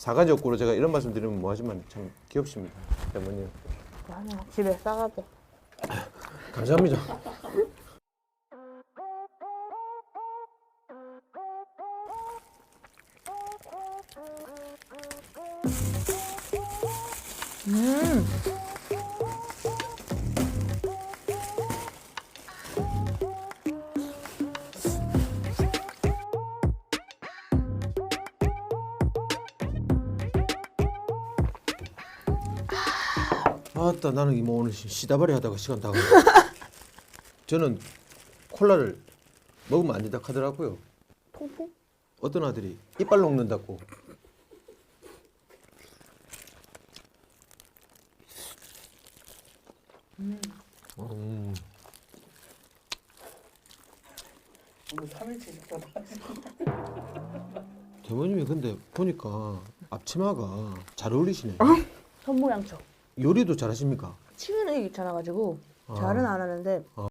사가지 없고로 제가 이런 말씀 드리면 뭐하지만 참 귀엽습니다. 아니야 집에 싸가지. 감사합니다. 음. 아따 나는 이모 오늘 시- 시다발이 하다가 시간 다 가. 저는 콜라를 먹으면 안 된다 하더라고요. 통풍? 어떤 아들이 이빨 녹는다고. 음. 오늘 3일째 식사다. 대모님이 근데 보니까 앞치마가 잘 어울리시네. 손모양처. 요리도 잘하십니까? 치유는 귀찮아가지고 아. 잘은 안 하는데